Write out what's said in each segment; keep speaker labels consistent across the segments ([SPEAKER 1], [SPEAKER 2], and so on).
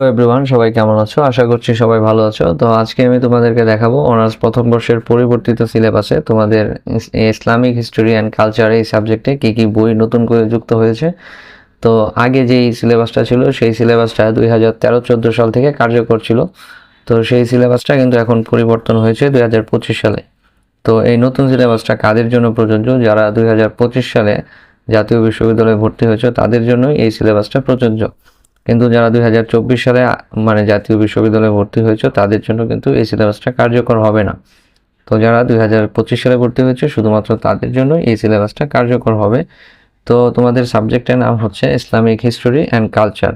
[SPEAKER 1] Everyone সবাই কেমন আছো? আশা করছি সবাই ভালো আছো। তো আজকে আমি তোমাদেরকে দেখাবো অনার্স প্রথম বর্ষের পরিবর্তিত সিলেবাসে তোমাদের ইসলামিক হিস্টোরি অ্যান্ড কালচার এই সাবজেক্টে কী কী বই নতুন করে যুক্ত হয়েছে। তো আগে যেই সিলেবাসটা ছিল, সেই সিলেবাসটা দুই হাজার তেরো চোদ্দ সাল থেকে কার্যকর ছিল। তো সেই সিলেবাসটা কিন্তু এখন পরিবর্তন হয়েছে দুই হাজার পঁচিশ সালে। তো এই নতুন সিলেবাসটা কাদের জন্য প্রযোজ্য? যারা দুই হাজার পঁচিশ সালে জাতীয় বিশ্ববিদ্যালয়ে ভর্তি হয়েছে, তাদের জন্যই এই সিলেবাসটা প্রযোজ্য। কিন্তু যারা দুই হাজার চব্বিশ সালে মানে জাতীয় বিশ্ববিদ্যালয়ে ভর্তি হয়েছে, তাদের জন্য কিন্তু এই সিলেবাসটা কার্যকর হবে না। তো যারা দুই হাজার পঁচিশ সালে ভর্তি হয়েছে, শুধুমাত্র তাদের জন্য এই সিলেবাসটা কার্যকর হবে। তো তোমাদের সাবজেক্টের নাম হচ্ছে ইসলামিক হিস্টোরি অ্যান্ড কালচার।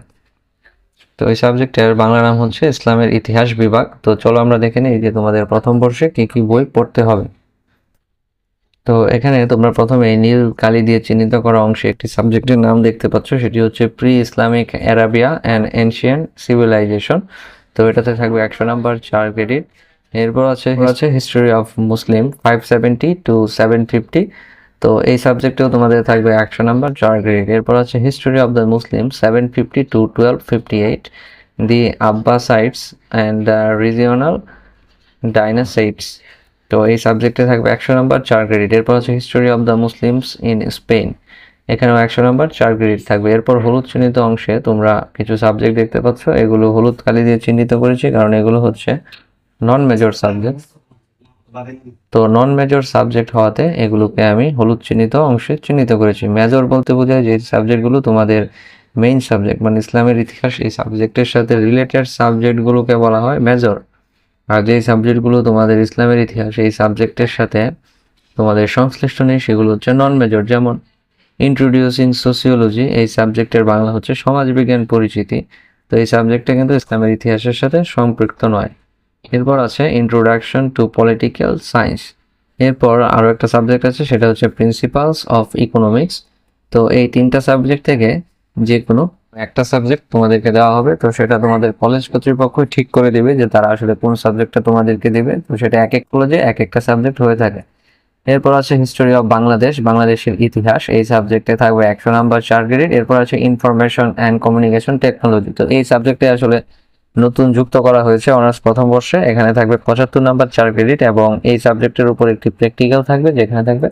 [SPEAKER 1] তো এই সাবজেক্টের বাংলা নাম হচ্ছে ইসলামের ইতিহাস বিভাগ। তো চলো আমরা দেখে নিই যে তোমাদের প্রথম বর্ষে কী কী বই পড়তে হবে। তো এখানে তোমরা প্রথমে নীল কালি দিয়ে চিহ্নিত করা অংশে একটি সাবজেক্টের নাম দেখতে পাচ্ছ সেটি হচ্ছে pre Islamic Arabia and ancient civilisation তো এটাতে থাকবে একশো নাম্বার চার ক্রেডিট এরপর আছে আছে history of Muslim five seventy two seven fifty তো এই সাবজেক্টেও তোমাদের থাকবে একশো নাম্বার চার ক্রেডিট এরপর আছে history of the Muslim seven fifty two twelve fifty eight the Abbasids and the regional dynasties তো এই সাবজেক্টে থাকবে একশো নম্বর চার ক্রেডিট এরপর হচ্ছে history of the Muslims in Spain এখানেও একশো নম্বর চার ক্রেডিট থাকবে। এরপর হলুদ চিহ্নিত অংশে তোমরা কিছু সাবজেক্ট দেখতে পাচ্ছ। এগুলো হলুদ কালি দিয়ে চিহ্নিত করেছি, কারণ এগুলো হচ্ছে নন মেজর সাবজেক্ট তো নন মেজর সাবজেক্ট হওয়াতে এগুলোকে আমি হলুদ চিহ্নিত অংশে চিহ্নিত করেছি। মেজর বলতে বোঝায় যে সাবজেক্টগুলো তোমাদের মেইন সাবজেক্ট মানে ইসলামের ইতিহাস, এই সাবজেক্টের সাথে রিলেটেড সাবজেক্টগুলোকে বলা হয় মেজর আর যেই সাবজেক্টগুলো তোমাদের ইসলামের ইতিহাস, এই সাবজেক্টের সাথে তোমাদের সংশ্লিষ্ট নেই, সেগুলো হচ্ছে নন মেজর যেমন ইন্ট্রোডিউসিং সোসিওলজি এই সাবজেক্টের বাংলা হচ্ছে সমাজবিজ্ঞান পরিচিতি। তো এই সাবজেক্টটা কিন্তু ইসলামের ইতিহাসের সাথে সম্পৃক্ত নয়। এরপর আছে ইন্ট্রোডাকশন টু পলিটিক্যাল সায়েন্স এরপর আরও একটা সাবজেক্ট আছে, সেটা হচ্ছে প্রিন্সিপালস অফ ইকোনমিক্স তো এই তিনটা সাবজেক্ট থেকে যে কোনো একটা সাবজেক্ট তোমাদেরকে দেওয়া হবে, তো সেটা তোমাদের কলেজ কর্তৃপক্ষ ঠিক করে দেবে যে তারা আসলে কোন সাবজেক্টটা তোমাদেরকে দেবে। তো সেটা এক এক কলেজে এক একটা সাবজেক্ট হয়ে থাকে। এরপর আছে হিস্টোরি অফ বাংলাদেশ বাংলাদেশের ইতিহাস। এই সাবজেক্টে থাকবে একশো নাম্বার চার গ্রেড এরপর আছে ইনফরমেশন অ্যান্ড কমিউনিকেশন টেকনোলজি তো এই সাবজেক্টে আসলে নতুন যুক্ত করা হয়েছে অনার্স প্রথম বর্ষে। এখানে থাকবে পঁচাত্তর নাম্বার চার ক্রেডিট এবং এই সাবজেক্টের উপর একটি প্র্যাকটিক্যাল থাকবে, যেখানে থাকবে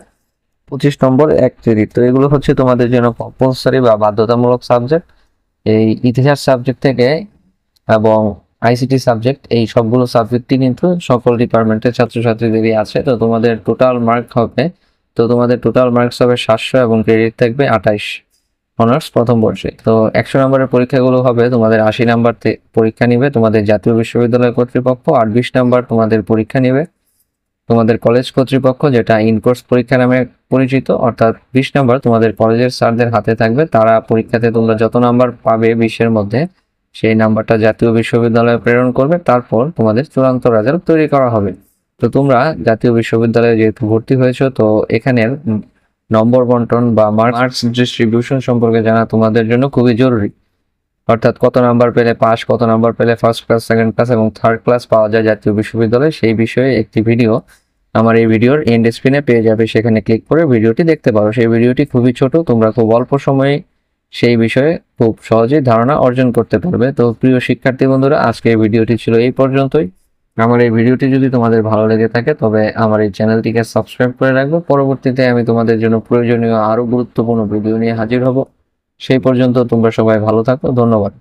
[SPEAKER 1] পঁচিশ নম্বর এক ক্রেডিট তো এগুলো হচ্ছে তোমাদের জন্য কম্পালসারি বা বাধ্যতামূলক সাবজেক্ট এই ইতিহাস সাবজেক্ট থেকে এবং আইসিটি সাবজেক্ট এই সবগুলো সাবজেক্টই কিন্তু সকল ডিপার্টমেন্টের ছাত্রছাত্রীদেরই আছে। তো তোমাদের টোটাল মার্ক হবে, তো তোমাদের টোটাল মার্কস হবে সাতশো এবং ক্রেডিট থাকবে আঠাইশ অনার্স প্রথম বর্ষে। তো একশো নম্বরের পরীক্ষাগুলো হবে, তোমাদের আশি নাম্বার পরীক্ষা নিবে, তোমাদের জাতীয় বিশ্ববিদ্যালয় কর্তৃপক্ষ, আর বিশ নাম্বার তোমাদের পরীক্ষা নিবে। তোমাদের কলেজ কর্তৃপক্ষ, যেটা ইনকোর্স পরীক্ষা নামে পরিচিত, অর্থাৎ বিশ নাম্বার তোমাদের কলেজের স্যারদের হাতে থাকবে। তারা পরীক্ষাতে তোমরা যত নাম্বার পাবে বিশের মধ্যে, সেই নাম্বারটা জাতীয় বিশ্ববিদ্যালয়ে প্রেরণ করবে। তারপর তোমাদের চূড়ান্ত রেজাল্ট তৈরি করা হবে। তো তোমরা জাতীয় বিশ্ববিদ্যালয়ে যেহেতু ভর্তি হয়েছো, তো এখানের নম্বর বন্টন বা মার্কস ডিস্ট্রিবিউশন সম্পর্কে জানা তোমাদের জন্য খুবই জরুরি। অর্থাৎ কত নাম্বার পেলে পাস, কত নাম্বার পেলে ফার্স্ট ক্লাস সেকেন্ড ক্লাস এবং থার্ড ক্লাস পাওয়া যায় জাতীয় বিশ্ববিদ্যালয়ে, সেই বিষয়ে একটি ভিডিও আমার এই ভিডিওর এন্ড স্ক্রিনে পেয়ে যাবে। সেখানে ক্লিক করে ভিডিওটি দেখতে পারো। সেই ভিডিওটি খুবই ছোট, তোমরা খুব অল্প সময়ে সেই বিষয়ে খুব সহজেই ধারণা অর্জন করতে পারবে। তো প্রিয় শিক্ষার্থী বন্ধুরা, আজকে এই ভিডিওটি ছিল এই পর্যন্তই। আমার এই ভিডিওটি যদি তোমাদের ভালো লেগে থাকে, তবে আমার এই চ্যানেলটিকে সাবস্ক্রাইব করে রাখব। পরবর্তীতে আমি তোমাদের জন্য প্রয়োজনীয় আরও গুরুত্বপূর্ণ ভিডিও নিয়ে হাজির হব। সেই পর্যন্ত তোমরা সবাই ভালো থাকো ধন্যবাদ।